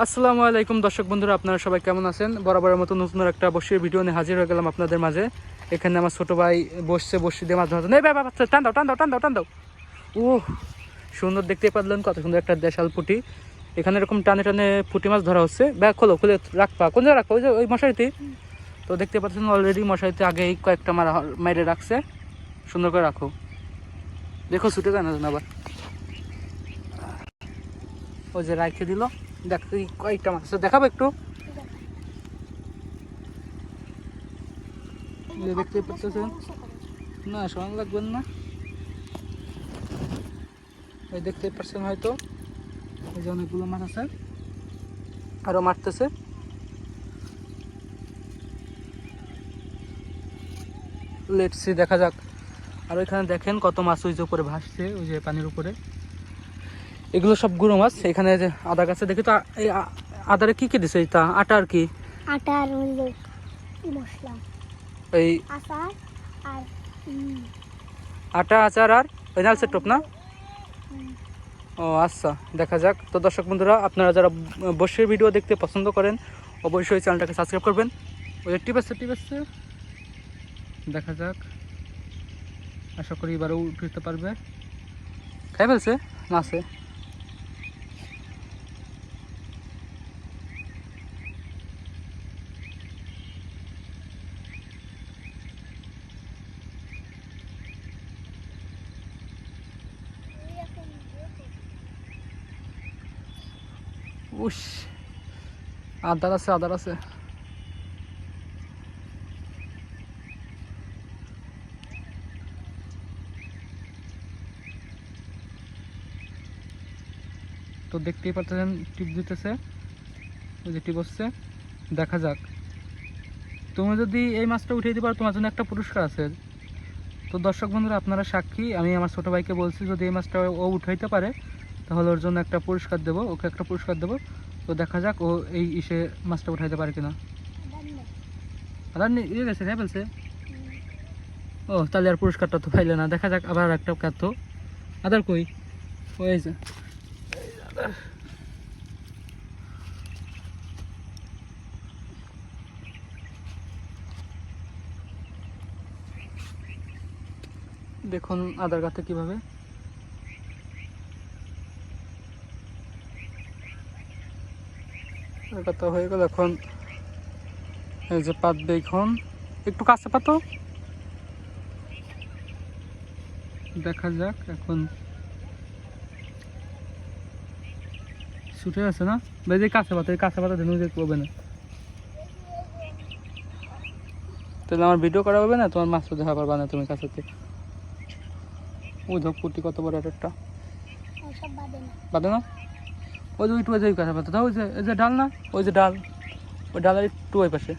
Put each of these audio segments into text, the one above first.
আসসালামু আলাইকুম দর্শক বন্ধুরা, আপনারা সবাই কেমন আছেন? বরাবরের মতো নতুন একটা বসিয়ে ভিডিও নিয়ে হাজির হয়ে গেলাম আপনাদের মাঝে। এখানে আমার ছোট ভাই বসছে বসে দিয়ে মাছ ধরতে নেই বাবা, বাচ্চা, টান দাও টান দাও টান দাও টান দাও। ও সুন্দর দেখতে পারলেন কত সুন্দর একটা দেশাল পুটি। এখানে এরকম টানে টানে পুঁটি মাছ ধরা হচ্ছে। ব্যাগ খোলো, খুলে রাখবা। কোন জায়গায় রাখবা? ওই যে, ওই মশারিতে তো দেখতে পাচ্ছেন অলরেডি মশারিতে আগেই কয়েকটা মারা মাইরে রাখছে। সুন্দর করে রাখো। দেখো, ছুটে যায় না আবার। ওই যে রাখে দিল। দেখ কয়েকটা মাছ। আছে, দেখাবো একটু। দেখতে পাচ্ছেন? না শোনা লাগবেন না। এই দেখতে পাচ্ছেন হয়তো। এই যে অনেকগুলো মাছ আছে। আরও মারতেছে। লেটসি দেখা যাক। আর এখানে দেখেন কত মাছ ওই যে উপরে ভাসছে ওই যে পানির উপরে। এগুলো সব গুঁড়ো মাছ এখানে যে আদা গাছে দেখি তো এই আদারে কি কি দিছে? তা আটা আর কি? আটা আর মশলা। এই আচার আর আটা আচার আর ওই নালসের টোপ না? ও আচ্ছা দেখা যাক। তো দর্শক বন্ধুরা আপনারা যারা বসে ভিডিও দেখতে পছন্দ করেন অবশ্যই চ্যানেলটাকে সাবস্ক্রাইব করবেন। ওই টিপ আছে টিপ আছে। দেখা যাক। আশা করি এবারও উঠতে পারবে। খাই ফেলছে? না আছে। উস আদার আছে আদার আছে। তো দেখতেই পাচ্ছেন, টিপ দিতেছে যে টিপ হচ্ছে দেখা যাক। তুমি যদি এই মাছটা উঠিয়ে দিতে পারো, তোমার জন্য একটা পুরস্কার আছে। তো দর্শক বন্ধুরা, আপনারা সাক্ষী, আমি আমার ছোট ভাইকে বলছি, যদি এই মাছটা ও উঠাইতে পারে তাহলে ওর জন্য একটা পুরস্কার দেবো, ওকে একটা পুরস্কার দেবো। তো দেখা যাক ও এই ইসে মাছটা উঠাইতে পারে কিনা। আবার নি- ইয়ে গেছে খাই ও, তাহলে আর পুরস্কারটা তো পাইলে না। দেখা যাক আবার একটা কাত আদার কই? ওই যে। দেখুন আদার গাতে কীভাবে এটা তো হয়ে গেল এখন। এই যে পাতবে এখন একটু কাছে পাতো। দেখা যাক এখন ছুটে আছে না? বেজে কাছে পাতা কাছে পাতা ধরে যে করবে না। তাহলে আমার ভিডিও করা হবে না? তোমার মাছ দেখা পারবা না তুমি কাছেতে ওই ধর পুটি কত বড় এক একটা বাদে না? ওই যে ওই যে ওই কাছে পাতা ওই যে যে ডাল না? ওই যে ডাল। ওই ডালের একটু ওই পাশে।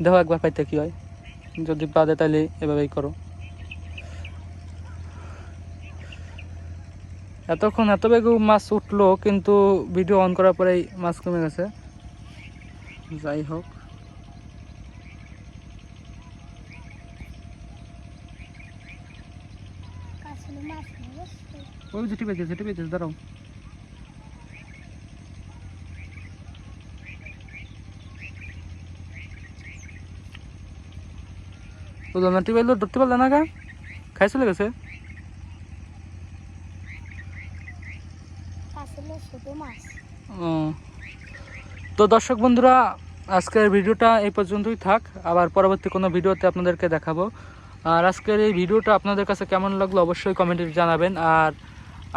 দেখো একবার পাইতে কি হয়। যদি বাদে তাহলে এভাবেই করো। এতক্ষণ এত বেগে মাছ উঠল কিন্তু ভিডিও অন করার পরেই মাছ কমে গেছে। যাই হোক। ওই যে টিপে গেছে টিপে গেছে দাঁড়াও। বুঝলাম না ধরতে পারলে না গা। খাই চলে গেছে ও। তো দর্শক বন্ধুরা আজকের ভিডিওটা এই পর্যন্তই থাক। আবার পরবর্তী কোনো ভিডিওতে আপনাদেরকে দেখাবো। আর আজকের এই ভিডিওটা আপনাদের কাছে কেমন লাগল অবশ্যই কমেন্টে জানাবেন। আর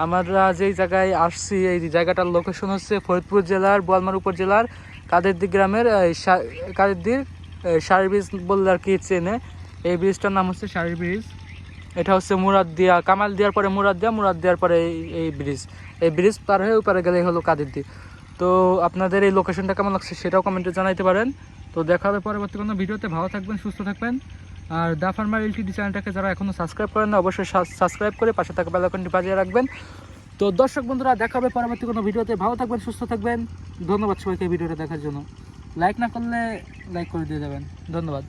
আমরা যেই জায়গায় আসছি এই জায়গাটার লোকেশন হচ্ছে ফরিদপুর জেলার বোয়ালমার উপজেলার কাদেরদি গ্রামের কাদেরদির সারি ব্রিজ বললে আর কি চেনে। এই ব্রিজটার নাম হচ্ছে সারি ব্রিজ এটা হচ্ছে মুরাদ দিয়া কামাল দেওয়ার পরে মুরাদ দিয়া মুরাদ দেওয়ার পরে এই- এই ব্রিজ এই ব্রিজ পার হয়ে ওপারে গেলেই হলো কাদেরদি। তো আপনাদের এই লোকেশনটা কেমন লাগছে সেটাও কমেন্টে জানাইতে পারেন। তো দেখা হবে পরবর্তী কোনো ভিডিওতে। ভালো থাকবেন, সুস্থ থাকবেন। আর দা ফার্মার এলটিডি চ্যানেলটাকে যারা এখনও সাবস্ক্রাইব করেন না, অবশ্যই সাবস্ক্রাইব করে পাশে থাকা বেলাকনটি বাজিয়ে রাখবেন। তো দর্শক বন্ধুরা, দেখা হবে পরবর্তী কোনো ভিডিওতে। ভালো থাকবেন, সুস্থ থাকবেন। ধন্যবাদ সবাইকে ভিডিওটা দেখার জন্য। লাইক না করলে লাইক করে দিয়ে যাবেন। ধন্যবাদ।